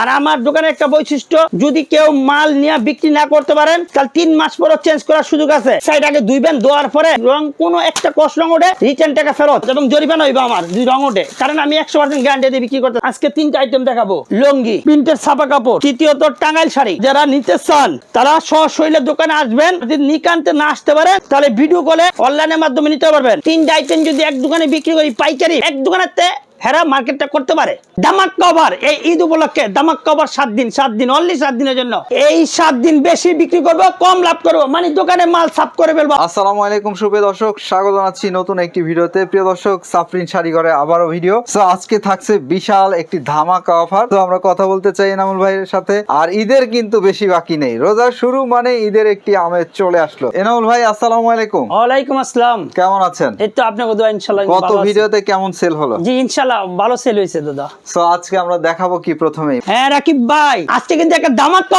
আর আমার দোকানে একটা বৈশিষ্ট্য, যদি কেউ মাল নিয়ে বিক্রি না করতে পারেন, তাহলে তিন মাস পরে চেঞ্জ করার সুযোগ আছে। সাইডাকে দুইবেন দেওয়ার পরে রং কোনো একটা কষ্ট রং ওঠে রিটার্ন টাকা ফেরত। এবং জরিমানা হইবে আমার, যদি রং ওঠে। কারণ আমি একশো পার্সেন্ট গ্যারান্টি দিয়ে বিক্রি করতে আজকে তিনটা আইটেম দেখাবো। লঙ্গি, প্রিন্টের ছাপা কাপড়, তৃতীয়ত টাঙ্গাইল শাড়ি। যারা নিতে চান, তারা সশৈলের দোকানে আসবেন। যদি নিকান্তে না আসতে পারে তাহলে ভিডিও কলে অনলাইনের মাধ্যমে নিতে পারবেন। তিনটা আইটেম যদি এক দোকানে বিক্রি করি, পাইকারি, এক দোকানেতে হেরা মার্কেটটা করতে পারে। দামাক কভার এই ঈদ উপলক্ষে দামাক কভার সাত দিন সাত দিন অনলি সাত দিনের জন্য। এই সাত দিন বেশি বিক্রি করব কম লাভ করব মানে দোকানে মাল সাফ করে ফেলব। আসসালামু আলাইকুম সুপ্রিয় দর্শক স্বাগত জানাচ্ছি নতুন একটি ভিডিওতে। প্রিয় দর্শক সাফরিন শাড়ি করে আবারও ভিডিও। তো আজকে থাকছে বিশাল একটি ধামাকা অফার তো আমরা কথা বলতে চাই এনামুল ভাইয়ের সাথে। আর ঈদের কিন্তু বেশি বাকি নেই। রোজার শুরু মানে ঈদের একটি আমেজ চলে আসলো। এনামুল ভাই আসসালামু আলাইকুম। ওয়ালাইকুম আসসালাম। কেমন আছেন? এই তো আপনাকে দোয়া ইনশাল্লাহ গত ভালো ভিডিওতে কেমন সেল হলো? জি ভালো সেল হয়েছে দাদা। তো আজকে আমরা দেখাবো কি প্রথমেই। হ্যাঁ রাকিব ভাই আজকে কিন্তু একটা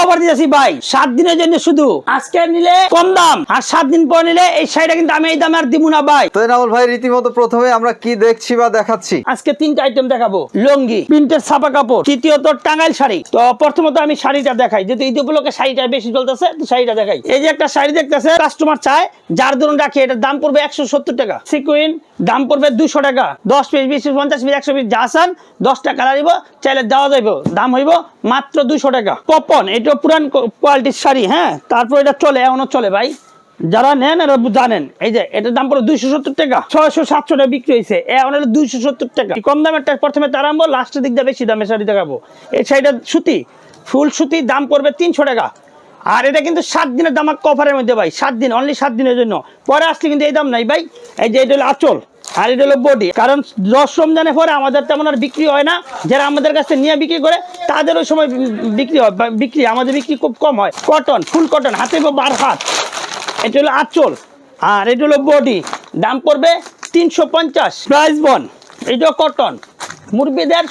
অফার দিয়েছি ভাই। সাত দিনের জন্য শুধু। আজকে নিলে কম দাম আর সাত দিন পর নিলে এই শাড়িটা কিন্তু আমি এই দামে আর দিব না ভাই। তো এনামুল ভাই রীতিমতো প্রথমে আমরা কি দেখছি বা দেখাচ্ছি? আজকে তিনটা আইটেম দেখাবো। লঙ্গি প্রিন্টের ছাপা কাপড় তৃতীয়ত টাঙ্গাইল শাড়ি। তো প্রথমত আমি শাড়িটা দেখাই। যেহেতু ঈদ উপলক্ষে শাড়িটা বেশি চলতেছে তো শাড়িটা দেখাই। এই যে একটা শাড়ি দেখতেছে কাস্টমার চায় যার ধরুন রাখি এটার দাম পড়বে একশো সত্তর টাকা। সিকুইন দাম পড়বে দুশো টাকা। দশ পিস বিশ পিস পঞ্চাশ পিস একশো পিস যা আসান দশটা কালার দিব চাইলে দেওয়া যাইব। দাম হইব মাত্র দুশো টাকা। পপন এটা পুরান কোয়ালিটির শাড়ি হ্যাঁ? তারপর এটা চলে, এখনও চলে ভাই। যারা নেন জানেন। এই যে, এটার দাম পড়ে দুইশো সত্তর টাকা। ছয়শো সাতশো টাকা বিক্রি হয়েছে এখন হলো দুইশো সত্তর টাকা। কম দামেরটা প্রথমে তার আনব লাস্টের দিক দিয়ে বেশি দামে শাড়ি দেখাবো। এই শাড়িটা সুতি, ফুল সুতি, দাম পড়বে তিনশো টাকা। আর এটা কিন্তু সাত দিনের দাম কভারের মধ্যে ভাই, সাত দিন অনলি সাত দিনের জন্য। পরে আসলে কিন্তু এই দাম নাই ভাই। এই যে, এটা হলো আচল। আর এটা হলো বডি। কারণ দশ রমজানের পরে আমাদের তেমন আর বিক্রি হয় না। যারা আমাদের কাছে নিয়ে বিক্রি করে তাদের ওই সময় বিক্রি হয় বিক্রি, আমাদের বিক্রি খুব কম হয়। কটন ফুল কটন হাতে বার হাত। এটা হলো আঁচল। আর এটা হলো বডি। দাম পড়বে তিনশো পঞ্চাশ। প্রাইস বন এইটা কটন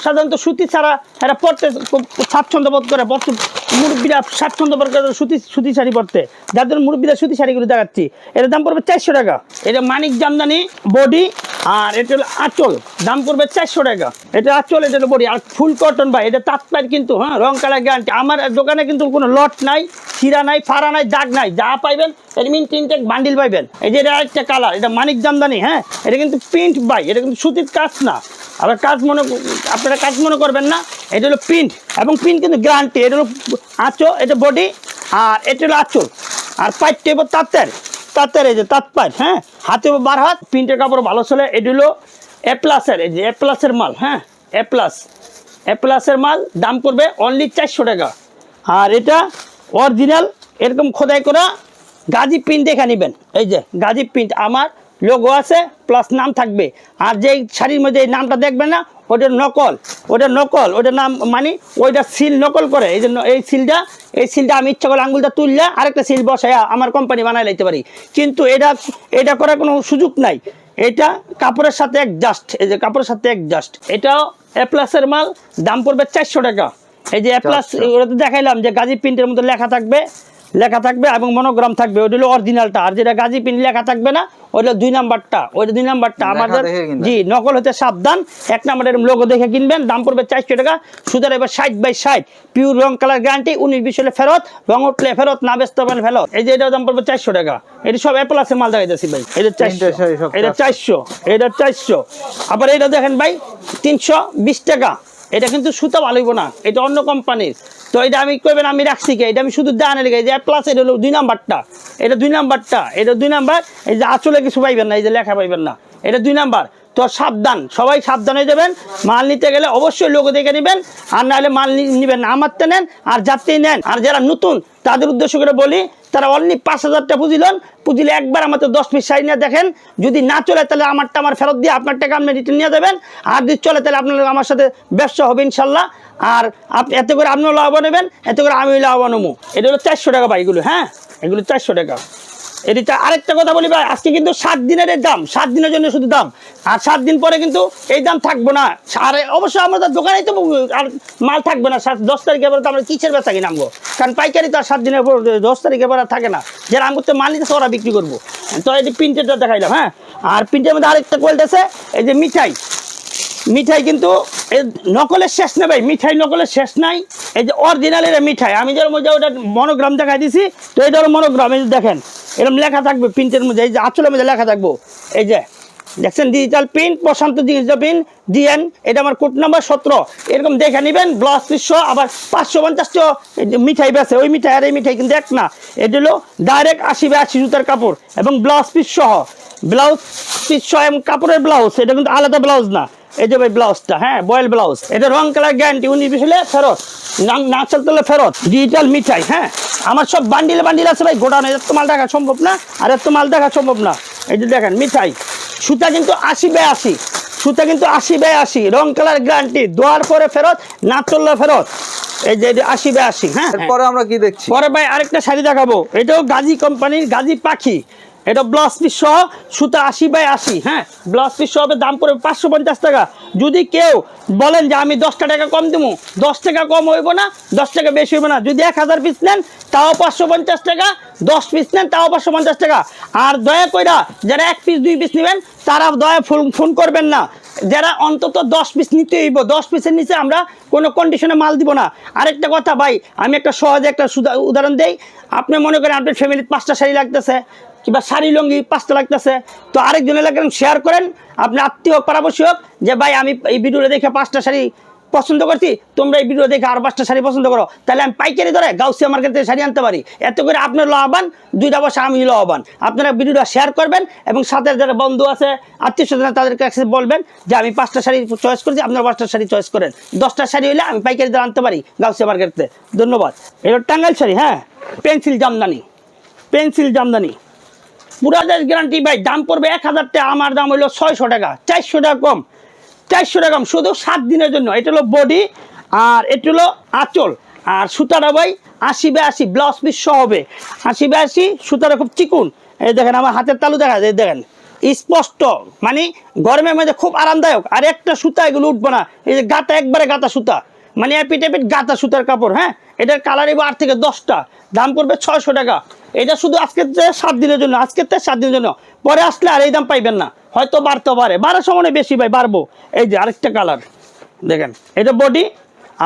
সাধারণত সুতি ছাড়া এরা পড়তে স্বাচ্ছন্দ্য বোধ করে। বর্ত মুরব্বীরা স্বাচ্ছন্দ্য বোধ করে সুতি সুতি শাড়ি পরতে। যাদের মুরব্বীরা সুতি শাড়িগুলো দেখাচ্ছি, এটার দাম পড়বে চারশো টাকা। এটা মানিক জামদানি, বডি আর এটা হলো আঁচল। দাম পড়বে চারশো টাকা। এটা আঁচল এটা হলো বডি আর ফুল কটন ভাই, এটা তাৎপার কিন্তু হ্যাঁ রং কালার গ্যারান্টি আমার দোকানে কিন্তু কোনো লট নাই ছিঁড়া নাই, ফাড়া নাই, দাগ নাই, যা পাইবেন, এর মিন তিনটে বান্ডিল পাইবেন। এই যে এটা আরেকটা কালার এটা মানিক জামদানি হ্যাঁ এটা কিন্তু প্রিন্ট বাই এটা কিন্তু সুতির কাজ না। আবার কাজ মনে, আপনারা কাজ মনে করবেন না, এটা হলো প্রিন্ট এবং প্রিন্ট কিন্তু গ্যারান্টি এটা হলো আঁচো এটা বডি আর এটা হলো আঁচল। আর পাইটটা এবার তাঁতের। তাঁতের এই যে তাঁত পাইট হ্যাঁ? হাতে বার হাত, প্রিন্টের কাপড় ভালো চলে, এটি হলো এ প্লাসের এই যে এ প্লাসের মাল হ্যাঁ? এ প্লাস এ প্লাসের মাল, দাম পড়বে অনলি চারশো টাকা। আর এটা অরিজিনাল এরকম খোদাই করা গাজী প্রিন্ট দেখে নেবেন। এই যে গাজী প্রিন্ট আমার লোগো আছে প্লাস নাম থাকবে। আর যেই শাড়ির মধ্যে এই নামটা দেখবে না ওটা নকল। ওটা নকল ওটার নাম মানে ওইটা সিল নকল করে। এই জন্য এই সিলটা এই সিলটা আমি ইচ্ছা করে আঙুলটা তুললে আরেকটা সিল বসায় আমার কোম্পানি বানাই লাইতে পারি। কিন্তু এটা এটা করার কোনো সুযোগ নাই। এটা কাপড়ের সাথে এক জাস্ট এই যে কাপড়ের সাথে এক জাস্ট এটাও এ প্লাসের মাল দাম পড়বে চারশো টাকা। এই যে এ প্লাস ওটা তো দেখাইলাম যে গাজী প্রিন্টের মধ্যে লেখা থাকবে লেখা থাকবে এবং মনোগ্রাম থাকবে। ওটা হলো অরিজিনালটা আর যেটা গাজী প্রিন্ট লেখা থাকবে না ওইটা দুই নাম্বারটা। ওইটা দুই নাম্বারটা আমাদের জি নকল হতে সাবধান। এক নাম্বারের লোগো দেখে কিনবেন। দাম পড়বে চারশো টাকা। সুতরাং এবার ষাট বাই ষাট। পিওর রং কালার গ্যারান্টি উনিশ বিশ হলে ফেরত। রং উঠলে ফেরত না বেচতে পারেন ফেরত। এই যে এটার দাম পড়বে চারশো টাকা। এটা সব অ্যাপলাসের মাল দেখাইতেছি ভাই। এটা চারশো। এটা চারশো। এটা চারশো। আবার এটা দেখেন ভাই তিনশো বিশ টাকা। এটা কিন্তু সুতা ভালো না। এটা অন্য কোম্পানির তো এটা আমি কইবেন, আমি রাখছি কে? এটা আমি শুধু দানে লেগে যে প্লাস এটা হলো দুই নাম্বারটা। এটা দুই নাম্বারটা, এটা দুই নাম্বার, এই যে আঁচলে কিছু পাইবেন না, এই যে লেখা পাইবেন না। এটা দুই নাম্বার। তো সাবধান, সবাই সাবধান হয়ে যাবেন। মাল নিতে গেলে অবশ্যই লোক দেখে নেবেন, আর নাহলে মাল নেবেন না। আমার তো নেন, আর যাত্রী নেন, আর যারা নতুন, তাদের উদ্দেশ্য করে বলি, তারা অনলি পাঁচ হাজারটা পুঁজিলেন পুঁজিলে একবার আমাদের দশ পিস শাড়ি নিয়ে দেখেন। যদি না চলে, তাহলে আমারটা আমার ফেরত দিয়ে আপনার টাকা আপনি রিটার্ন নিয়ে দেবেন আর যদি চলে, তাহলে আপনার আমার সাথে ব্যবসা হবে ইনশাল্লাহ। আর আপনি এতে করে আপনিও লাভবান নেবেন এতে করে আমিও লাভবান হব। এটা হলো চারশো টাকা ভাই এগুলো হ্যাঁ? এগুলো চারশো টাকা। এটা আরেকটা কথা বলি ভাই, আজকে কিন্তু সাত দিনের দাম, সাত দিনের জন্য শুধু দাম। আর সাত দিন পরে কিন্তু এই দাম থাকব না। আর অবশ্যই আমাদের দোকানেই তো আর মাল থাকবে না, সাত দশ তারিখে পরে তো আমরা কিসের বেচা কিনে আনব? কারণ পাইকারি তো আর সাত দিনের পর, দশ তারিখে পরে আর থাকে না। যারা আমি করতে মাল নিতেছে ওরা বিক্রি করব। তো এই যে প্রিন্টেরটা দেখাইলাম হ্যাঁ? আর প্রিন্টের মধ্যে আরেকটা কোয়ালিটি আছে, এই যে মিঠাই। মিঠাই কিন্তু নকলের শেষ নেই ভাই, মিঠাই নকলের শেষ নাই। এই যে অরিজিনালের মিঠাই, আমি যেরকম মধ্যে ওটা মনোগ্রাম দেখাই দিছি, তো এটা হলো মনোগ্রাম এই দেখেন এরকম লেখা থাকবে প্রিন্টের মধ্যে, এই যে আঁচলের মধ্যে লেখা থাকব। এই যে, দেখছেন digital print Prashanta digital print DN এটা আমার কোড নাম্বার সতেরো। এরকম দেখে নেবেন ব্লাউজ পিসশো আবার পাঁচশো পঞ্চাশটা মিঠাই বেছে। ওই মিঠাই আর এই মিঠাই কিন্তু এক না। এটা হলো ডাইরেক্ট আশি বা আশি জুতার কাপড় এবং ব্লাউজ পিস সহ। ব্লাউজ পিস সহ এবং কাপড়ের ব্লাউজ এটা কিন্তু আলাদা ব্লাউজ না। এই যে ভাই ব্লাউজটা হ্যাঁ বয়েল ব্লাউজ। এটা রং কালার গ্যারান্টি উনিশ বিশ হলে ফেরত। না চলতে ফেরত। ডিজিটাল মিঠাই হ্যাঁ। আমার সব বান্ডিলে বান্ডিল আছে ভাই গোডাউনে। এত মাল দেখা সম্ভব না আর এত মাল দেখা সম্ভব না। এই যে দেখেন মিঠাই। সুতা কিন্তু আশি বাই আশি। সুতা কিন্তু আশি বাই আশি। রং কালার গ্যারান্টি দোয়ার পরে ফেরত না চললে ফেরত। এই যে আশি বাই আশি হ্যাঁ। পরে আমরা কি দেখছি? পরে ভাই আরেকটা শাড়ি দেখাবো। এটাও গাজী কোম্পানির গাজী পাখি। এটা ব্লাউজ পিস সহ সুতা আশি বাই আশি হ্যাঁ? ব্লাউজ পিস সহ দাম পড়বে পাঁচশো পঞ্চাশ টাকা। যদি কেউ বলেন যে আমি দশটা টাকা কম দেবো দশ টাকা কম হইব না, দশ টাকা বেশি হইব না। যদি এক হাজার পিস নেন, তাও পাঁচশো পঞ্চাশ টাকা, দশ পিস নেন, তাও পাঁচশো পঞ্চাশ টাকা। আর দয়া কইরা যারা এক পিস দুই পিস নেবেন, তারা দয়া ফোন ফোন করবেন না। যারা অন্তত দশ পিস নিতে হইব, দশ পিসের নিচে আমরা কোনো কন্ডিশনে মাল দিব না। আরেকটা কথা ভাই, আমি একটা সহজে একটা উদাহরণ দেই। আপনি মনে করেন আপনার ফ্যামিলির পাঁচটা শাড়ি লাগতেছে কিংবা শাড়ি, লঙ্গি, পাঁচটা লাগতেছে। তো আরেকজন এলাকার শেয়ার করেন, আপনি আত্মীয় পারাবশী হোক যে ভাই, আমি এই ভিডিওটা দেখে পাঁচটা শাড়ি পছন্দ করছি, তোমরা এই ভিডিও দেখে আর পাঁচটা শাড়ি পছন্দ করো। তাহলে আমি পাইকারি ধরে গাউসিয়া মার্কেট থেকে শাড়ি আনতে পারি। এত করে আপনার লাভবান, দুইটা বসে আমি লাভবান। আপনারা ভিডিওটা শেয়ার করবেন এবং সাথে যারা বন্ধু আছে, আত্মীয় স্বজন তাদের কাছে বলবেন যে, আমি পাঁচটা শাড়ি চয়েস করেছি, আপনারা পাঁচটা শাড়ি চয়েস করেন। দশটা শাড়ি হলে আমি পাইকারি ধরে আনতে পারি গাউসিয়া মার্কেট ধন্যবাদ। এটা টাঙ্গাইল শাড়ি হ্যাঁ? পেন্সিল জামদানি। পেন্সিল জামদানি। পুরা দেশ গ্যারান্টি ভাই, দাম পড়বে এক হাজার টাকা, আমার দাম হলো ছয়শো টাকা, চারশো টাকা কম, চারশো টাকা কম, শুধু সাত দিনের জন্য, এটা হলো বডি আর এটা হলো আঁচল, আর সুতাটা ভাই আশি বে আশি ব্লাউজ পিস সহ হবে, আশি বে আশি সুতাটা খুব চিকুন, এই দেখেন আমার হাতের তালু দেখা যায় দেখেন, স্পষ্ট মানে গরমের মধ্যে খুব আরামদায়ক, আর একটা সুতা এগুলো উঠবো না, এই যে গাতা একবারে গাতা সুতা মানে এপিট এপিট গাতা সুতার কাপড় হ্যাঁ? এটার কালার এবার আট থেকে দশটা। দাম করবে ছয়শো টাকা। এটা শুধু আজকের থেকে সাত দিনের জন্য, আজকের থেকে সাত দিনের জন্য। পরে আসলে আর এই দাম পাইবেন না। হয়তো বাড়তে পারে। বাড়ার সময় বেশি ভাই, বাড়বো। এই যে আরেকটা কালার দেখেন, এটা বডি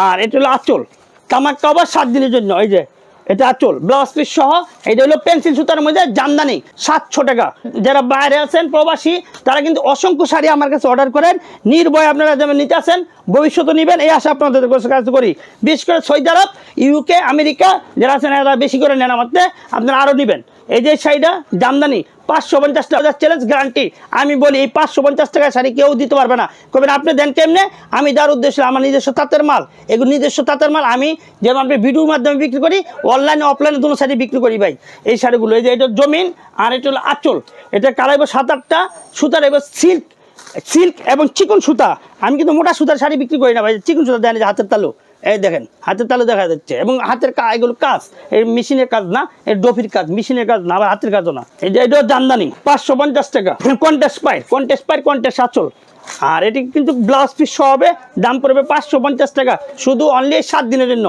আর এটা হলো আঁচল। তামাক কাবার সাত দিনের জন্য, এই যে এটা আচল ব্লাউজ পিস সহ, এটা হলো পেন্সিল সুতার মধ্যে জামদানি, সাতশো টাকা। যারা বাইরে আছেন, প্রবাসী, তারা কিন্তু অসংখ্য শাড়ি আমার কাছে অর্ডার করেন। নির্ভয় আপনারা যেমন নিতে আসেন, ভবিষ্যতে নেবেন, এই আশা আপনাদের কাছে করি। বিশেষ করে সৌদি আরব ইউকে আমেরিকা যারা আছেন, এরা বেশি করে নেন আমার আপনারা আরও নেবেন। এই যে শাড়িটা, জামদানি পাঁচশো পঞ্চাশ টাকা চ্যালেঞ্জ গ্যারান্টি আমি বলি, এই পাঁচশো পঞ্চাশ টাকার শাড়ি কেউ দিতে পারবে না। কবেন আপনি দেন কেমনে? আমি যার উদ্দেশ্যে আমার নিজস্ব তাঁতের মাল। এগুলো নিজস্ব তাঁতের মাল আমি যেমন আপনি ভিডিওর মাধ্যমে বিক্রি করি অনলাইনে অফলাইনে দুটো শাড়ি বিক্রি করি ভাই। এই শাড়িগুলো, এই যে এটা জমিন, আর এটা হলো আঁচল। এটা কালাইব সাত আটটা সুতার এবার সিল্ক সিল্ক এবং চিকন সুতা। আমি কিন্তু মোটা সুতার শাড়ি বিক্রি করি না ভাই, চিকন সুতা দেন এই যে হাতের তালু। এই দেখেন, হাতের তালে দেখা যাচ্ছে। এবং হাতের কা এগুলো কাজ, এই মেশিনের কাজ না, এই ডফির কাজ, মেশিনের কাজ না, আবার হাতের কাজও না। এই যে এটা জামদানি, পাঁচশো পঞ্চাশ টাকা। কন্টেস্ট পাই কন্টেস্ট পাই কন্টেস্ট আচল। আর এটি কিন্তু ব্লাউজ পিস হবে, দাম পড়বে পাঁচশো পঞ্চাশ টাকা। শুধু অনলি সাত দিনের জন্য।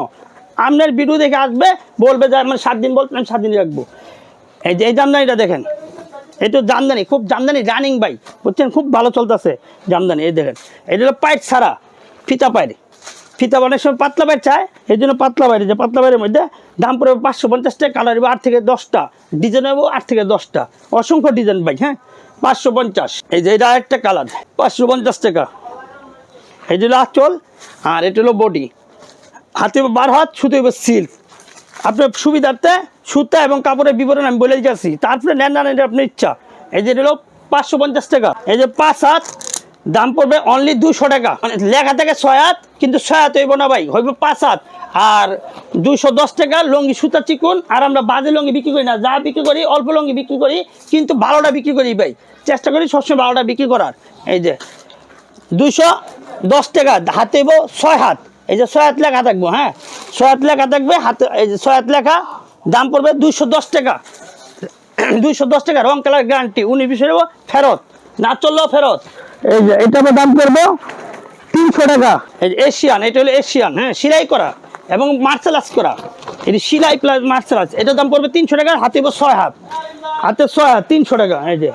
আপনার ভিডিও দেখে আসবে, বলবে যে আমার সাত দিন বলতে আমি সাত দিন রাখব। এই যে, এই জামদানিটা দেখেন, এটা জামদানি, খুব জামদানি রানিং বাই বুঝছেন? খুব ভালো চলতেছে জামদানি, এই দেখেন। এটা হলো পাইট ছাড়া, ফিতা পাইরে। ফিতা অনেক সময় পাতলা বাইর চায় এই জন্য পাতলা বাইরে যে পাতলা বাইরের মধ্যে দাম পড়বে পাঁচশো পঞ্চাশ টাকা কালার হবে আট থেকে দশটা। ডিজাইন হবে আট থেকে দশটা। অসংখ্য ডিজাইন ভাই হ্যাঁ? পাঁচশো পঞ্চাশ। এই যে এটা একটা কালার পাঁচশো পঞ্চাশ টাকা। এই যে আঁচল, আর এটা হলো বডি হাতে বার হাত, সুতো এবার সিল্ক আপনার সুবিধার্থে সুতা এবং কাপড়ের বিবরণ আমি বলে যাচ্ছি তারপরে নেন না ইচ্ছা। এই যে এটা হলো পাঁচশো পঞ্চাশ টাকা। এই যে পাঁচ হাত দাম পড়বে অনলি দুশো টাকা। মানে লেখা থেকে ছয় হাত, কিন্তু ছয় হাত হইব না ভাই, হইব পাঁচ হাত। আর দুশো দশ টাকা লঙ্গি, সুতা, চিকুন, আর আমরা বাজে লঙ্গি বিক্রি করি না। যা বিক্রি করি, অল্প লঙ্গি বিক্রি করি, কিন্তু ভালোটা বিক্রি করি ভাই। চেষ্টা করি সবসময় ভালোটা বিক্রি করার। এই যে দুশো দশ টাকা, হাতে ছয় হাত। এই যে ছয় হাত লেখা থাকব হ্যাঁ? ছয় হাত লেখা থাকবে, হাতে, এই যে ছয় হাত লেখা, দাম পড়বে দুশো দশ টাকা। দুইশো দশ টাকা, রং কালার গ্যারান্টি উনি বিষয় ফেরত। না চললেও ফেরত। এই যে, এটা দাম পড়ব তিনশো টাকা। এশিয়ান, এটা হলো এশিয়ান হ্যাঁ সিলাই করা এবং মার্শাল আর্টস করা। এটি সিলাই প্লাস মার্শাল আর্টস, এটার দাম পড়বে তিনশো টাকা, হাতে ছয় হাত। হাতে ছয় হাত, তিনশো টাকা, এই যে,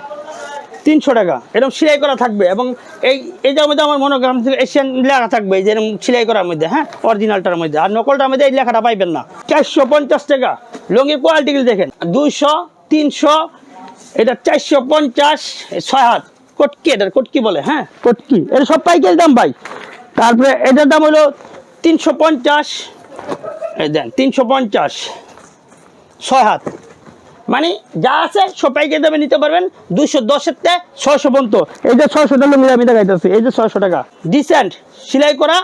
তিনশো টাকা। এরকম সেলাই করা থাকবে এবং এই এইটার মধ্যে আমার মনোগ্রাম এশিয়ান লেখা থাকবে, এই যে এরকম সেলাই করার মধ্যে হ্যাঁ অরিজিনালটার মধ্যে। আর নকলটার মধ্যে এই লেখাটা পাইবেন না। চারশো পঞ্চাশ টাকা। লুঙ্গির কোয়ালিটিগুলো দেখেন, দুইশো, তিনশো, এটা চারশো পঞ্চাশ, ছয় হাত। কটকি এটার কটকি বলে হ্যাঁ? কটকি। এটা সব পাইকারি দাম ভাই। তারপরে এটার দাম হলো তিনশো পঞ্চাশ। এই দেন তিনশো পঞ্চাশ। ছয় হাত। মানে যা আছে সব পাইকারি দামে নিতে পারবেন। দুশো দশের তে ছয়শো পর্যন্ত। এই যে ছয়শো টাকা মিলামি দেখাইতেছে এই যে ছয়শো টাকা। ডিসেন্ট সেলাই করা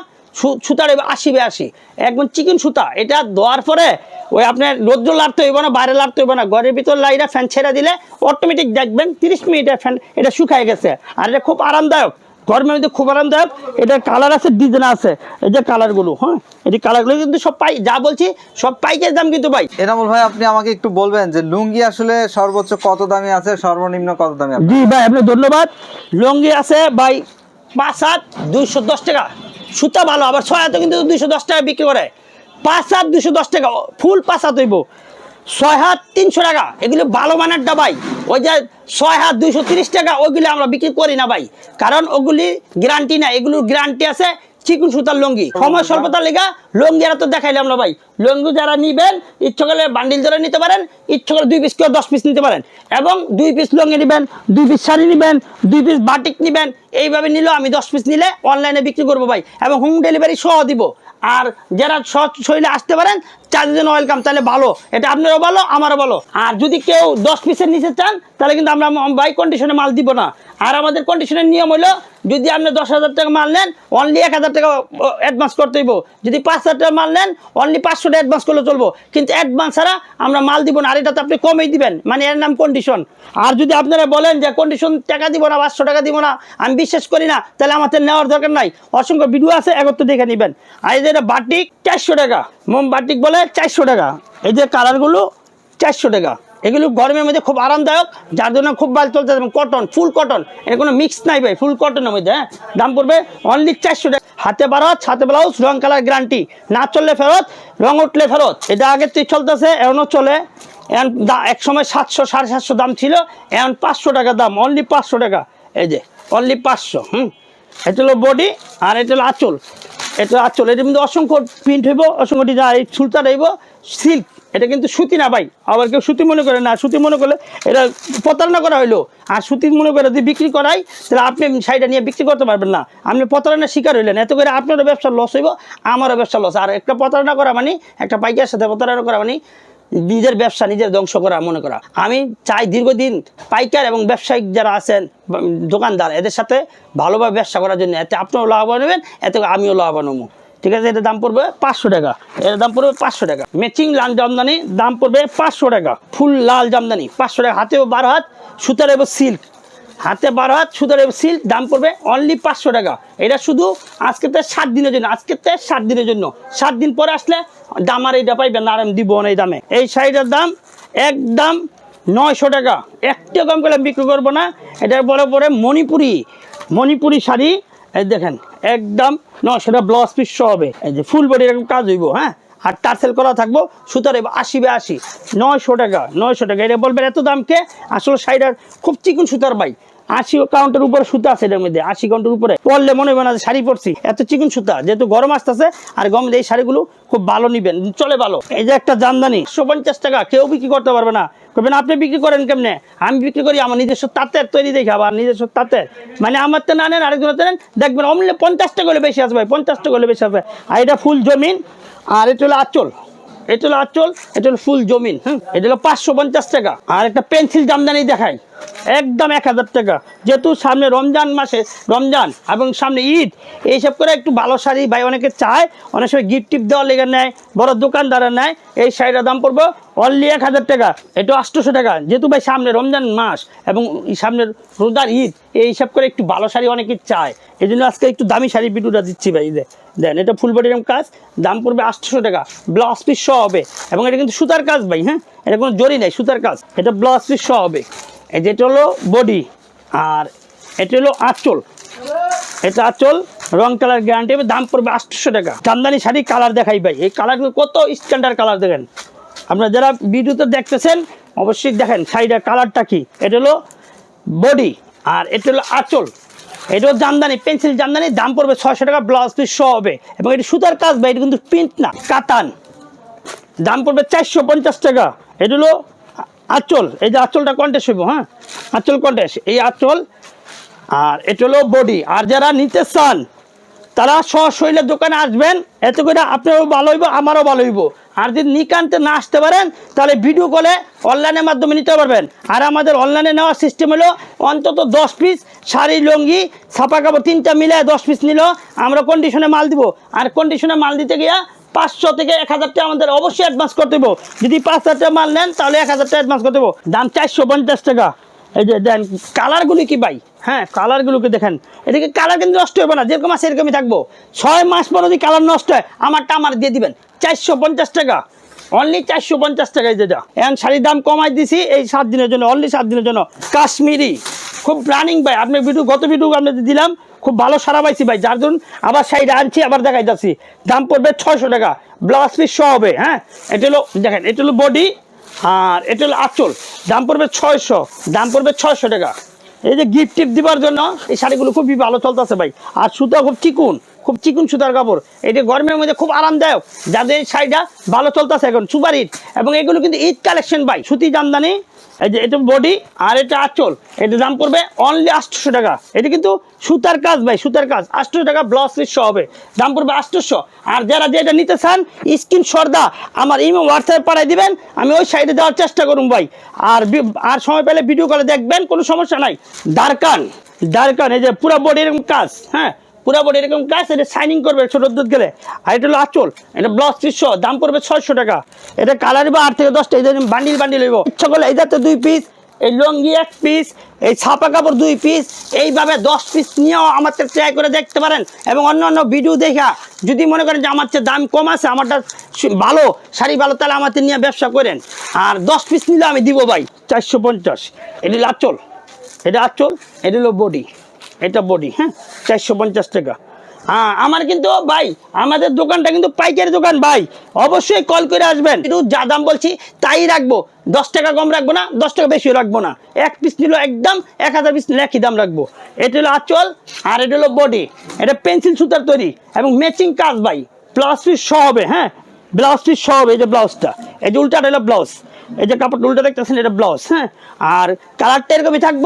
সুতার আশি বে আশি একদম চিকেন সুতা। এটা দেওয়ার পরে ওই আপনার রোদ্র লাড়তে হইব না বাইরে লাড়তে হইব না। ঘরের ভিতর লাইরা ফ্যান ছেড়ে দিলে অটোমেটিক দেখবেন তিরিশ মিনিটে ফ্যান এটা শুকায় গেছে। আর এটা খুব আরামদায়ক। গরমের মধ্যে খুব আরামদায়ক। এটার কালার আছে ডিজাইন আছে। এই যে কালারগুলো হ্যাঁ? এই কালারগুলো কিন্তু সব পাই যা বলছি সব পাইকারি দাম কিন্তু পাই এনামুল ভাই আপনি আমাকে একটু বলবেন যে লুঙ্গি আসলে সর্বোচ্চ কত দামি আছে? সর্বনিম্ন কত দামি জি ভাই আপনার ধন্যবাদ। লুঙ্গি আছে ভাই পাঁচ সাত দুইশো দশ টাকা। সুতা ভালো, আবার ছয় হাতে কিন্তু দুইশো দশ টাকা বিক্রি করে। পাঁচ হাত দুইশো দশ টাকা, ফুল পাঁচ হাত হইব। ছয় হাত তিনশো টাকা, এগুলো ভালো মানের ভাই। ওই যে ছয় হাত দুইশো তিরিশ টাকা, ওইগুলি আমরা বিক্রি করি না ভাই। কারণ ওগুলি গ্যারান্টি না এগুলোর গ্যারান্টি আছে। চিকুন সুতার লঙ্গি। সময় স্বল্পতার লেগা লঙ্গি এরা তো দেখাইলাম না ভাই। লঙ্গি যারা নিবেন ইচ্ছে করলে বান্ডিল ধরে নিতে পারেন ইচ্ছে করলে দুই পিস কেউ দশ পিস নিতে পারেন। এবং দুই পিস লঙ্গি নেবেন দুই পিস শাড়ি নেবেন দুই পিস বাটিক নেবেন এইভাবে নিলেও আমি দশ পিস নিলে অনলাইনে বিক্রি করব ভাই। এবং হোম ডেলিভারি সহ দিব। আর যারা সৎ শৈলে আসতে পারেন চার্জের জন্য ওয়েলকাম তাহলে ভালো। এটা আপনারও ভালো, আমারও ভালো। আর যদি কেউ দশ পিসের নিচে চান, তাহলে কিন্তু আমরা বাই কন্ডিশনে মাল দিব না। আর আমাদের কন্ডিশনের নিয়ম হলো, যদি আপনি দশ হাজার টাকা মাল নেন অনলি এক হাজার টাকা অ্যাডভান্স করতে হইব। যদি পাঁচ হাজার টাকা মাল নেন অনলি পাঁচশো টাকা অ্যাডভান্স করলে চলবো। কিন্তু অ্যাডভান্স ছাড়া আমরা মাল দিব না। আর এটা তো আপনি কমেই দিবেন মানে এর নাম কন্ডিশন আর যদি আপনারা বলেন যে কন্ডিশন টাকা দিব না, পাঁচশো টাকা দিব না, আমি বিশ্বাস করি না, তাহলে আমাদের নেওয়ার দরকার নাই। অসংখ্য ভিডিও আছে, একত্র দেখে নেবেন। আর এটা বাটিক, চারশো টাকা। মোম বাটিক বলে চারশো টাকা। এই যে কালারগুলো চারশো টাকা। এগুলো গরমের মধ্যে খুব আরামদায়ক, যার জন্য খুব ভালো চলছে। এবং কটন ফুল কটন এর কোনো মিক্স নাই ভাই ফুল কটনের মধ্যে হ্যাঁ? দাম পড়বে অনলি চারশো টাকা। হাতে বারো হাতে ব্লাউজ রং কালার গ্যারান্টি না চললে ফেরত, রং উঠলে ফেরত। এটা আগের থেকে চলতেছে এখনও চলে। এখন এক সময় সাতশো, সাড়ে সাতশো দাম ছিল, এখন পাঁচশো টাকা দাম অনলি পাঁচশো টাকা। এই যে অনলি পাঁচশো, হুম? এটা হলো বডি আর এটা হলো আঁচল। এটা আঁচল। এটা কিন্তু অসংখ্য প্রিন্ট হইব, অসংখ্য ডিজাইন এই সুলতা রইব সিল্ক এটা কিন্তু সুতি না ভাই। আবার কেউ সুতি মনে করে না। সুতি মনে করলে এটা প্রতারণা করা হইল। আর সুতি মনে করে যদি বিক্রি করাই, তাহলে আপনি শাড়িটা নিয়ে বিক্রি করতে পারবেন না। আপনি প্রতারণার শিকার হইলেন। এত করে আপনারও ব্যবসা লস হইব, আমারও ব্যবসা লস আর একটা প্রতারণা করা মানে একটা পাইকার সাথে প্রতারণা করা মানে নিজের ব্যবসা, নিজের ধ্বংস করা, মনে করা। আমি চাই দীর্ঘদিন পাইকার এবং ব্যবসায়িক যারা আছেন, দোকানদার, এদের সাথে ভালোভাবে ব্যবসা করার জন্য। এতে আপনিও লাভবান হবেন, এতে আমিও লাভবান হব। ঠিক আছে, এটার দাম পড়বে পাঁচশো টাকা। এটার দাম পড়বে পাঁচশো টাকা। ম্যাচিং লাল জামদানি, দাম পড়বে পাঁচশো টাকা। ফুল লাল জামদানি, পাঁচশো টাকা। হাতেও বারো হাত, সুতার এবং সিল্ক। হাতে বারো হাত সুতার সিল্ক দাম পড়বে অনলি পাঁচশো টাকা। এটা শুধু আজকে তো সাত দিনের জন্য, আজকে তো সাত দিনের জন্য। সাত দিন পরে আসলে দাম আর এইটা পাইবেন না, আর আমি দিব না এই দামে। এই শাড়িটার দাম একদম নয়শো টাকা। একটু কম করে বিক্রি করব না। এটার পরে পরে মণিপুরি মণিপুরি শাড়ি, এই দেখেন, একদম নশো টাকা ব্লাউজ পিস হবে। এই যে ফুল বডি এরকম কাজ হইব হ্যাঁ? আর টার্সেল করা থাকব সুতার এবার আশি নয়শো টাকা নয়শো টাকা। এটা বলবেন এত দামকে? আসলে শাড়িটার খুব চিকন সুতার ভাই। আশি কাউন্টের উপরে সুতা আছে এটার মধ্যে, আশি কাউন্টের উপরে। পরলে মনে হবে না যে শাড়ি পরছি। এত চিকন সুতা, যেহেতু গরম আসতেছে, আর গরম এই শাড়িগুলো খুব ভালো নিবেন, চলে ভালো। এই যে একটা জামদানি, একশো পঞ্চাশ টাকা, কেউ বিক্রি করতে পারবে না। করবেন আপনি বিক্রি করেন কেমনে? আমি বিক্রি করি আমার নিজস্ব তাঁতের তৈরি দেখে, আবার নিজস্ব তাঁতের। মানে আমার তো না নেন আরেকজন নেন। দেখবেন অমলে পঞ্চাশ টাকা হলে বেশি আসবে পঞ্চাশ টাকা হলে বেশি আসবে আর এটা ফুল জমিন, আর এটা হলো আঁচল। এটা হলো আঁচল, এটা হলো ফুল জমিন হ্যাঁ এটা হলো পাঁচশো পঞ্চাশ টাকা। আর একটা পেন্সিল জামদানি দেখাই, একদম এক হাজার টাকা। যেহেতু সামনে রমজান মাসে, রমজান এবং সামনে ঈদ, এইসব করে একটু ভালো শাড়ি ভাই অনেকে চায়, অনেক সময় গিফট টিপ দেওয়ার লেগে নেয়, বড় দোকানদারা নেয়, এই শাড়িটার দাম পড়বে অনলি এক হাজার টাকা, এটা আটশোশো টাকা। যেহেতু ভাই সামনে রমজান মাস এবং এই সামনের রোজার ঈদ এই হিসাব করে একটু ভালো শাড়ি অনেকে চায়। এই জন্য আজকে একটু দামি শাড়ি বিটুটা দিচ্ছি ভাই দে দেন, এটা ফুল বডির কাজ, দাম পড়বে আটশোশো টাকা। ব্লাউজ পিস সহ হবে। এবং এটা কিন্তু সুতার কাজ ভাই হ্যাঁ? এটা কোনো জরি নেই, সুতার কাজ। এটা ব্লাউজ পিস সহ হবে। এই যেটা হলো বডি আর এটা হলো আঁচল। এটা আঁচল, রং কালার গ্যারান্টি হবে, দাম পড়বে আটশোশো টাকা। জামদানি শাড়ি কালার দেখাই ভাই, এই কালারগুলো কত স্ট্যান্ডার্ড কালার দেখেন। আপনারা যারা ভিডিওতে দেখতেছেন, অবশ্যই দেখেন, শাড়িটার কালারটা কি? এটা হলো বডি আর এটা হলো আঁচল। এটাও জামদানি, পেন্সিল জামদানি, দাম পড়বে ছয়শো টাকা ব্লাউজ পিস সহ হবে। এবং এটা সুতার কাজ বা এটা কিন্তু প্রিন্ট না, কাতান। দাম পড়বে চারশো পঞ্চাশ টাকা। এটা হলো আঁচল, এই যে আঁচলটা কন্টেস্ট হইব হ্যাঁ? আঁচল কন্টেস্ট এই আঁচল, আর এটা হলো বডি আর যারা নিতে চান, তারা সশৈলের দোকানে আসবেন, এতে করে আপনারও ভালো হইব, আমারও ভালো হইব। আর যদি নিকান্তে না আসতে পারেন, তাহলে ভিডিও কলে অনলাইনের মাধ্যমে নিতে পারবেন। আর আমাদের অনলাইনে নেওয়ার সিস্টেম হলো অন্তত দশ পিস শাড়ি, লুঙ্গি, ছাপা কাপড় তিনটা মিলে দশ পিস নিল। আমরা কন্ডিশনে মাল দিব। আর কন্ডিশনে মাল দিতে গিয়া পাঁচশো থেকে এক হাজার টাকা আমাদের অবশ্যই অ্যাডভান্স করতে দেবো যদি পাঁচ হাজার টাকা মাল নেন, তাহলে এক হাজার টাকা অ্যাডভান্স করতে দেবো দাম চারশো পঞ্চাশ টাকা। এই যে দেন কালারগুলি কি ভাই? হ্যাঁ কালারগুলোকে দেখেন। এদিকে কালার কিন্তু নষ্ট হবে না, যেরকম আছে এরকমই থাকব। ছয় মাস পর যদি কালার নষ্ট হয়, আমারটা আমার দিয়ে দিবেন। চারশো পঞ্চাশ টাকা। অনলি চারশো পঞ্চাশ টাকায় যেটা এখন শাড়ির দাম কমাই দিছি এই সাত দিনের জন্য অনলি সাত দিনের জন্য। কাশ্মীরি। খুব রানিং ভাই, আপনি ভিডিও গত ভিডিও আপনাদের দিলাম। খুব ভালো সারা পাইছি ভাই, যার জন্য আবার শাড়িটা আনছি, আবার দেখাই যাচ্ছি। দাম পড়বে ছয়শো টাকা। ব্লাউজ পিস সহ হবে হ্যাঁ? এটা হলো, দেখেন, এটা হলো বডি আর এটা হলো আঁচল। দাম পড়বে ছয়শো, দাম পড়বে ছয়শো টাকা। এই যে গিফট টিপ দেওয়ার জন্য, এই শাড়িগুলো খুবই ভালো চলতেছে ভাই। আর সুতা খুব চিকুন। খুব চিকুন সুতার কাপড়। এটা গরমের মধ্যে খুব আরামদায়ক। যাদের শাড়িটা ভালো চলতেছে এখন সুপার হিট এবং এগুলো কিন্তু ঈদ কালেকশন ভাই, সুতি জামদানি, এই যে এটা বডি আর এটা আঁচল। এটা দাম পড়বে অনলি আটশোশো টাকা। এটা কিন্তু সুতার কাজ ভাই, সুতার কাজ। আটশোশো টাকা ব্লাউজ পিস সহ হবে। দাম পড়বে আটশোশো। আর যারা যেটা নিতে চান, স্ক্রিন সর্দা, আমার ইমো হোয়াটসঅ্যাপে পাঠিয়ে দিবেন। আমি ওই সাইডে দেওয়ার চেষ্টা করুন ভাই। আর আর সময় পেলে ভিডিও কলে দেখবেন, কোনো সমস্যা নাই। দারকান দারকান, এই যে পুরো বডি এরকম কাজ হ্যাঁ? পুরো বডি এরকম কাজ এটা শাইনিং করবে ছোট দুধ গেলে। আর এটা হলো আচল। এটা ব্লাউজ সহ, দাম পড়বে ছয়শো টাকা। এটা কালার বা আট থেকে দশটা, এই বান্ডিল বান্ডিল হইব। ইচ্ছা করলে এই যাতে দুই পিস এই লঙ্গি এক পিস এই ছাপা কাপড় দুই পিস এইভাবে দশ পিস নিয়েও আমার থেকে ট্রাই করে দেখতে পারেন। এবং অন্য অন্য ভিডিও দেখা, যদি মনে করেন যে আমার চেয়ে দাম কম আছে আমারটা ভালো, শাড়ি ভালো, তাহলে আমার নিয়ে ব্যবসা করেন। আর দশ পিস নিলে আমি দিব ভাই, চারশো পঞ্চাশ। এটি আঁচল। এটা আঁচল, এটা হলো বডি এটা বডি হ্যাঁ? চারশো পঞ্চাশ টাকা। হ্যাঁ আমার কিন্তু ভাই, আমাদের দোকানটা কিন্তু পাইকারি দোকান, ভাই। অবশ্যই কল করে আসবেন। একটু যা দাম বলছি, তাই রাখব। দশ টাকা কম রাখব না, দশ টাকা বেশি রাখব না। এক পিস নিল একদম, এক হাজার পিস নিলে একই দাম রাখব। এটা হলো আঁচল, আর এটা হলো বডি এটা পেন্সিল সুতার তৈরি, এবং ম্যাচিং কাজ, ভাই। ব্লাউজ পিস সহ হবে হ্যাঁ? ব্লাউজ পিস সহ হবে, এই যে ব্লাউজটা এই যে উল্টাটা হলো ব্লাউজ এই যে কাপড় উল্টা দেখতেছেন, এটা ব্লাউজ হ্যাঁ? আর কালারটা এরকমই থাকব,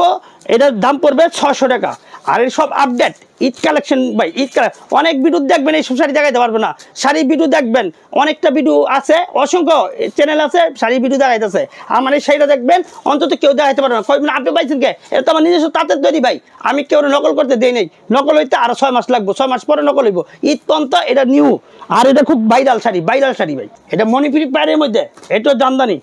এটার দাম পড়বে ছশো টাকা। আর এই সব আপডেট ঈদ কালেকশন ভাই, ঈদ অনেক ভিডিও দেখবেন, এই সব শাড়ি দেখাইতে পারব না। শাড়ি ভিডিও দেখবেন, অনেকটা ভিডিও আছে, অসংখ্য চ্যানেল আছে, শাড়ি ভিডিও দেখাইতেছে। আমার এই শাড়িটা দেখবেন, অন্তত কেউ দেখাইতে পারবে না। কই মানে আপনি পাইছেন কে? এটা তো আমার নিজস্ব তাঁতের তৈরি, ভাই। আমি কেউ নকল করতে দেই নেই। নকল হইতে আরও ছয় মাস লাগবো, ছয় মাস পরে নকল হইব। ঈদ পন্ত এটা নিউ আর এটা খুব ভাইরাল শাড়ি ভাইরাল শাড়ি, ভাই। এটা মণিপুরি পায়ের মধ্যে এটাও জামদানি।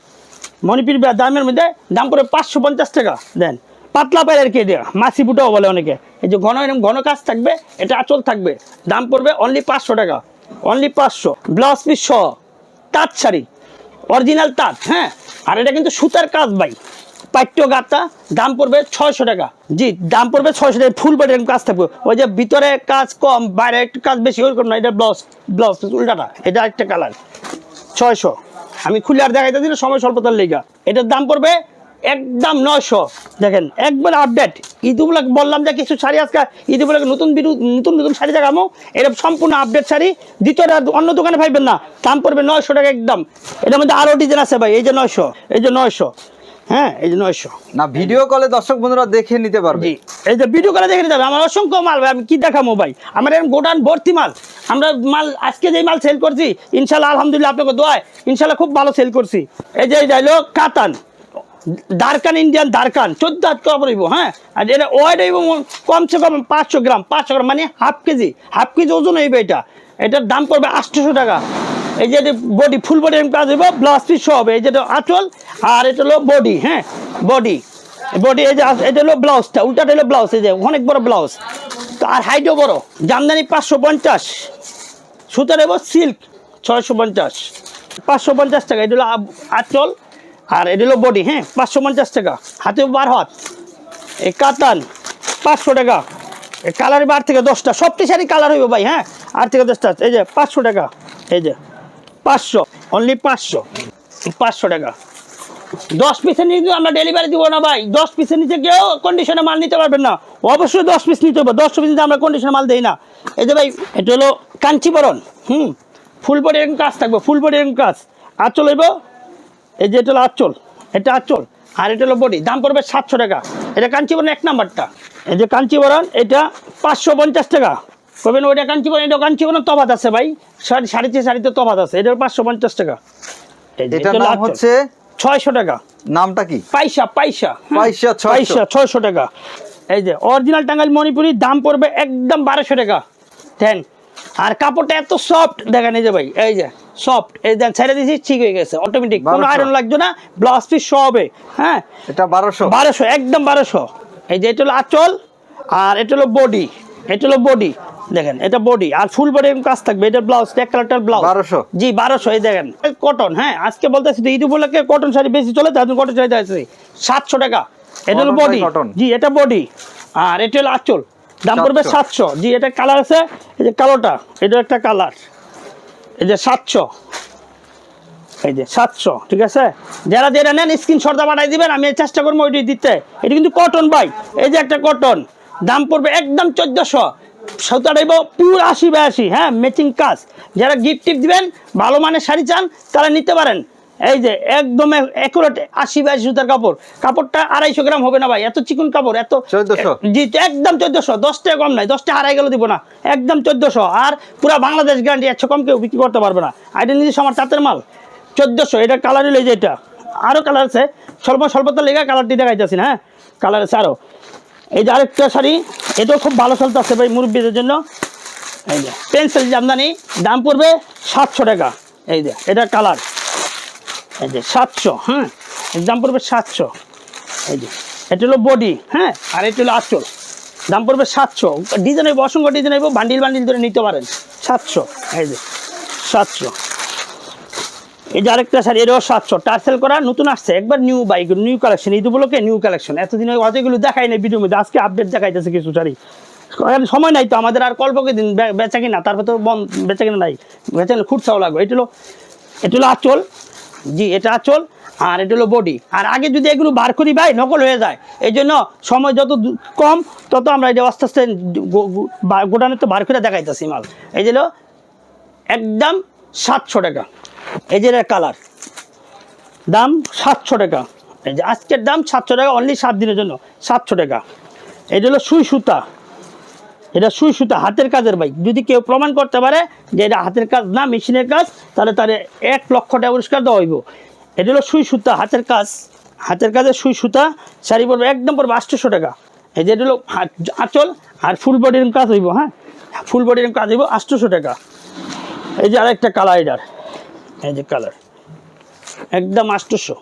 মণিপুরি দামের মধ্যে দাম করে পাঁচশো পঞ্চাশ টাকা। দেন পাতলা পায়ের কে মাসি বুটাও বলে অনেকে। এই যে ঘন এরকম ঘন কাজ থাকবে, এটা আঁচল থাকবে। দাম পড়বে অনলি পাঁচশো টাকা। অনলি পাঁচশো। ব্লাউজ পিস সহ। তাঁত শাড়ি। অরিজিনাল তাঁত হ্যাঁ? আর এটা কিন্তু সুতার কাজ ভাই। পাট্য গাতা দাম পড়বে ছয়শো টাকা। জি, দাম পড়বে ছয়শো টাকা। ফুল বডি কাজ থাকবে। ওই যে ভিতরে কাজ কম, বাইরে একটু কাজ বেশি ওইরকম না। এটা ব্লাউজ ব্লাউজ উল্টাটা। এটা একটা কালার ছয়শো। আমি খুলে আর দেখাইতে দিলে সময় স্বল্পতার লেগা। এটার দাম পড়বে একদম নয়শো। দেখেন একবার আপডেট ঈদুবলাক বললাম যে কিছু শাড়ি আজকে ঈদুবলাক নতুন নতুন নতুন শাড়ি দেখামো এটা সম্পূর্ণ আপডেট শাড়ি। দ্বিতীয়টা অন্য দোকানে পাইবেন না। দাম পড়বে নয়শো টাকা একদম। এটার মধ্যে আরও ডিজাইন আছে ভাই এই যে নয়শো এই যে নয়শো। হ্যাঁ এই যে নয়শো। না ভিডিও কলে দর্শক বন্ধুরা দেখে নিতে পারবে। এই যে ভিডিও করে দেখে নিতে হবে আমার অসংখ্য মাল ভাই আমি কি দেখাবো ভাই? আমার এরকম গোডান ভর্তি মাল। আমরা মাল আজকে যে মাল সেল করছি ইনশাল্লাহ আলহামদুলিল্লাহ আপনাকে দোয়ায় ইনশাল্লাহ খুব ভালো সেল করছি। এই যে এটা হলো কাতান। দারকান ইন্ডিয়ান দারকান চোদ্দ হাত কাপড় হইব হ্যাঁ? আর এটা ওয়েট হইব কমসে কম পাঁচশো গ্রাম পাঁচশো গ্রাম মানে হাফ কেজি হাফ কেজি ওজন হইবে এটা। এটার দাম পড়বে আটশোশো টাকা। এই যে বডি ফুল বডি কাজ হইব ব্লাউজ পিস হবে এই যে আঁচল, আর এটা হলো বডি হ্যাঁ? বডি বডি এই যে এটা হলো ব্লাউজটা উল্টাটা হলো ব্লাউজ এই যে অনেক বড় ব্লাউজ তো আর হাইটও বড়, জামদানি পাঁচশো পঞ্চাশ। সুতো নেব সিল্ক ছয়শো পঞ্চাশ। পাঁচশো পঞ্চাশ টাকা, এটা হলো আঁচল আর এটা হলো বডি হ্যাঁ? পাঁচশো পঞ্চাশ টাকা। হাতে বার হাত। এই কাতান, পাঁচশো টাকা। এই কালার বার থেকে দশটা। সবটি শাড়ি কালার হইব ভাই হ্যাঁ? আট থেকে দশটা। এই যে, পাঁচশো টাকা। এই যে, পাঁচশো। অনলি পাঁচশো। পাঁচশো টাকা। দশ পিসের নিচে আমরা ডেলিভারি দিব না ভাই। দশ পিসের নিচে কেউ কন্ডিশনে মাল নিতে পারবেন না। অবশ্যই দশ পিস নিতে হবে। দশ পিস আমরা কন্ডিশনে মাল দিই না। এই যে ভাই, এটা হলো কাঞ্চিবরণ। হুম? ফুল বডি এরকম কাজ থাকবে। ফুল বডি এরকম কাজ। আর হইব এই যে এটা হলো আঁচল এটা আঁচল আর এটা হলো বডি দাম পড়বে সাতশো টাকা। এটা কাঞ্চিবরণ এক নাম্বারটা। এই যে কাঞ্চিবরণ এটা পাঁচশো পঞ্চাশ টাকা। কবেন ওইটা কাঞ্চিবরণ এটা কাঞ্চিবরণ তফাত আছে ভাই। শাড়ি শাড়িতে তফাত আছে এটা পাঁচশো পঞ্চাশ টাকা। এটা নাম হচ্ছে? ছয়শো টাকা। নামটা কি? পাইসা হ্যাঁ। পাইসা, পাইসা ছয়শো টাকা। এই যে অরিজিনাল টাঙ্গাইল মণিপুরি দাম পড়বে একদম বারোশো টাকা। দেন আর কাপড়টা এত সফট দেখেন এই যে ভাই এই যে। সফট এই দেন ছেড়ে দিয়েছি ঠিক হয়ে গেছে অটোমেটিক কোনো আয়রন লাগবে না ব্লাউজ পিস হবে হ্যাঁ? এটা বারোশো। বারোশো একদম বারোশো। এই যে এটা হলো আঁচল আর এটা হলো বডি এটা হলো বডি দেখেন এটা বডি আর ফুল বডি কাজ থাকবে এটা ব্লাউজ এক কালারটার ব্লাউজ 1200 জি বারোশো এই দেখেন। কটন হ্যাঁ? আজকে বলতেছি ঈদ উপলক্ষে কটন শাড়ি বেশি চলে তার কটন শাড়ি আছে। সাতশো টাকা। এটা হলো বডি। জি এটা বডি আর এটা হলো আঁচল। দাম পড়বে 700 সাতশো। জি এটা কালার আছে এই যে কালোটা এটা একটা কালার এই যে সাতশো। এই যে সাতশো, ঠিক আছে? যারা যেটা নেন স্ক্রিনশটটা পাঠাই দিবেন, আমি চেষ্টা করব ওইটি দিতে। এটি কিন্তু কটন ভাই। এই যে একটা কটন দাম পড়বে একদম চোদ্দশো। সৌতাটাইব পিওর আশি বায়াশি হ্যাঁ ম্যাচিং কাজ। যারা গিফট টিপ দিবেন, ভালো মানের শাড়ি চান, তারা নিতে পারেন। এই যে একদম একুরেট আশি বায়াশি সুতার কাপড়। কাপড়টা আড়াইশো গ্রাম হবে না ভাই এত চিকন কাপড় এত 1400 জি একদম চোদ্দশো দশ টাকা কম নাই দশটা হারাই গেল দিব না একদম চোদ্দশো। আর পুরো বাংলাদেশ গ্যারান্টি একশো কম কেউ বিক্রি করতে পারবে না। এটা নিজস্ব আমার চাতের মাল চোদ্দশো এটা কালার হলো এই যে এটা। আরও কালার আছে স্বল্প স্বল্পতা লেগে কালারটি দেখাইতেছি না হ্যাঁ? কালার আছে আরও এই যে আরেকটা শাড়ি এটাও খুব ভালো চলতে আছে ভাই মুরব্বীদের জন্য। এই যে পেন্সিল জামদানি দাম পড়বে সাতশো টাকা। এই যে এটা কালার সাতশো হ্যাঁ? দাম পড়বে সাতশো। এই এটা হলো বডি হ্যাঁ? আর এটা হলো আঁচল। দাম পড়বে সাতশো। ডিজাইন হইব অসংখ্য ডিজাইন হইব বান্ডিল বান্ডিল ধরে নিতে পারেন। সাতশো এই যে। সাতশো। এই যে আরেকটা শাড়ি এটাও সাতশো। টার্সেল করা নতুন আসছে একবার new bike new collection Eid উপলক্ষে নিউ কালেকশন। এতদিন ওই অতগুলো দেখাই নাই ভিডিওর মধ্যে আজকে আপডেট দেখাইতেছে কিছু শাড়ি। সময় নাই তো আমাদের আর কল্পকে দিন বেচা কিনা তারপর তো বন্ধ বেচা কিনা নাই। বেচা কিনা খুঁটছাও লাগবে। এটা হলো এটা হলো আঁচল। জি, এটা আঁচল আর এটা হলো বডি আর আগে যদি এগুলো বার করি ভাই নকল হয়ে যায় এই জন্য সময় যত কম, তত আমরা এই যে আস্তে আস্তে গো- গো- বা- গোডাউনে তো বার করে দেখাইতেছি মাল। এই হলো একদম সাতশো টাকা। এই যে কালার দাম সাতশো টাকা। এই যে আজকের দাম সাতশো টাকা অনলি সাত দিনের জন্য সাতশো টাকা। এটা হলো সুই সুতা। এটা সুই সুতা, হাতের কাজের বাইক। যদি কেউ প্রমাণ করতে পারে যে এটা হাতের কাজ না, মেশিনের কাজ, তাহলে তার এক লক্ষ টাকা পুরস্কার দেওয়া হইব। এটা হলো সুই সুতা, হাতের কাজ। হাতের কাজের সুই সুতা, শাড়ি পড়বে একদম পড়বে আটশোশো টাকা। এই যে এটা হলো আঁচল আর ফুল বডির কাজ হইব হ্যাঁ? ফুল বডির কাজ হইব, আটশোশো টাকা। এই যে আরেকটা কালার এটার। এই যে কালার। একদম যে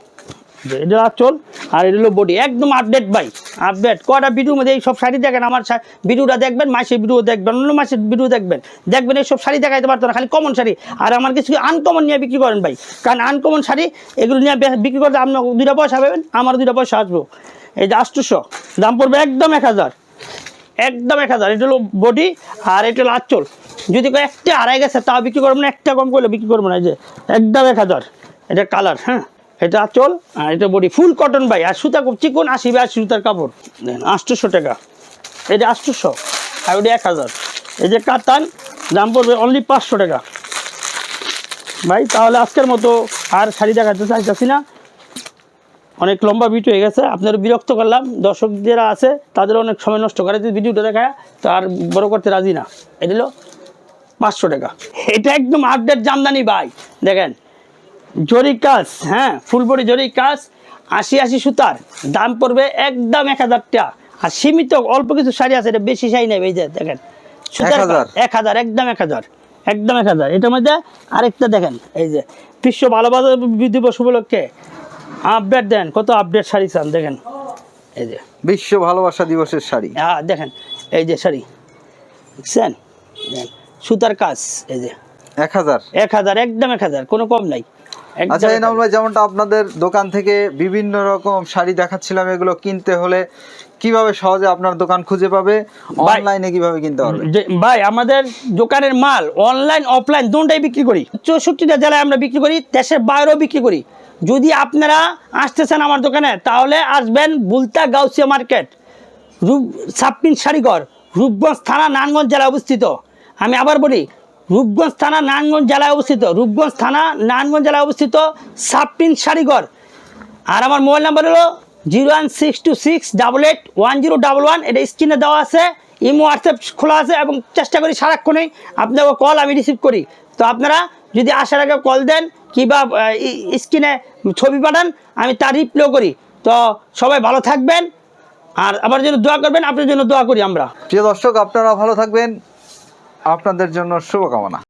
এটা আঁচল আর এটা হলো বডি একদম আপডেট ভাই আপডেট কটা ভিডিওর মধ্যে এই সব শাড়ি দেখেন? আমার ভিডিওটা দেখবেন মাসের ভিডিও দেখবেন, অন্য মাসের ভিডিও দেখবেন। দেখবেন এই সব শাড়ি দেখাইতে পারতো না, খালি কমন শাড়ি। আর আমার কিছু আনকমন নিয়ে বিক্রি করেন ভাই। কারণ আনকমন শাড়ি, এগুলো নিয়ে বিক্রি করতে আপনার দুইটা পয়সা পাবেন, আমার দুইটা পয়সা আসব। এই যে আটশোশো দাম পড়বে একদম এক হাজার। একদম এক হাজার। এটা হলো বডি আর এটা হলো আঁচল। যদি একটা আড়াই গেছে, তাও বিক্রি করব না, একটা কম করলে বিক্রি করব না। এই যে, একদম এক হাজার। এটা কালার হ্যাঁ। এটা আঁচল, আর এটা বডি ফুল কটন ভাই, আর সুতা চিকন, আশি আশি সুতার কাপড়। আটশোশো টাকা। এটা আটশোশো, আর ওটা এক হাজার। এই যে কাতান, দাম পড়বে অনলি পাঁচশো টাকা। ভাই, তাহলে আজকের মতো আর শাড়ি দেখাতে চাইতেছি না। অনেক লম্বা ভিডিও হয়ে গেছে, আপনার বিরক্ত করলাম। দর্শক যারা আছে, তাদের অনেক সময় নষ্ট করে যদি ভিডিওটা দেখায়, তো আর বড় করতে রাজি না। এটা হলো পাঁচশো টাকা। এটা একদম আপডেট জামদানি ভাই, দেখেন। জরি কাজ হ্যাঁ ফুলবড়ি জরি কাজ আশি আশি সুতার দাম পড়বে একদম এক হাজার টাকা আর সীমিত অল্প কিছু শাড়ি আছে এটা বেশি শাড়ি নেই এই যে দেখেন। সুতার এক হাজার? একদম এক হাজার একদম এক হাজার। এটার মধ্যে আরেকটা দেখেন এই যে বিশ্ব ভালোবাসা দিবস উপলক্ষে আপডেট দেন কত আপডেট শাড়ি চান দেখেন। এই যে। বিশ্ব ভালোবাসা দিবসের শাড়ি। হ্যাঁ দেখেন এই যে শাড়ি দেখেন, সুতার কাজ এই যে। এক হাজার। এক হাজার একদম এক হাজার কোনো কম নাই। আচ্ছা এনামুল ভাই যেমনটা আপনাদের দোকান থেকে বিভিন্ন রকম শাড়ি দেখাচ্ছিলাম এগুলো কিনতে হলে কীভাবে সহজে আপনার দোকান খুঁজে পাবে? অনলাইনে কীভাবে কিনতে পারবে? ভাই আমাদের দোকানের মাল অনলাইন অফলাইন দুটাই বিক্রি করি। চৌষট্টিটা জেলায় আমরা বিক্রি করি দেশের বাইরেও বিক্রি করি। যদি আপনারা আসতেছেন আমার দোকানে তাহলে আসবেন বুলতা গাউসিয়া মার্কেট রূপ সাপ্পিন শাড়িঘর রূপগঞ্জ থানা নারায়ণগঞ্জ জেলায় অবস্থিত। আমি আবার বলি রূপগঞ্জ থানা নারায়ণগঞ্জ জেলায় অবস্থিত। রূপগঞ্জ থানা নারায়ণগঞ্জ জেলায় অবস্থিত সাপ্পিন শাড়িঘর আর আমার মোবাইল নাম্বার হলো zero one six two six double eight one zero double one. এটা স্ক্রিনে দেওয়া আছে, ইমো, হোয়াটসঅ্যাপ খোলা আছে এবং চেষ্টা করি সারাক্ষণেই আপনাকে কল আমি রিসিভ করি। তো আপনারা যদি আসার আগে কল দেন কিংবা স্ক্রিনে ছবি পাঠান, আমি তার রিপ্লাই করি। তো সবাই ভালো থাকবেন। আর আমার জন্য দোয়া করবেন, আপনার জন্য দোয়া করি আমরা। প্রিয় দর্শক আপনারা ভালো থাকবেন। আপনাদের জন্য শুভকামনা।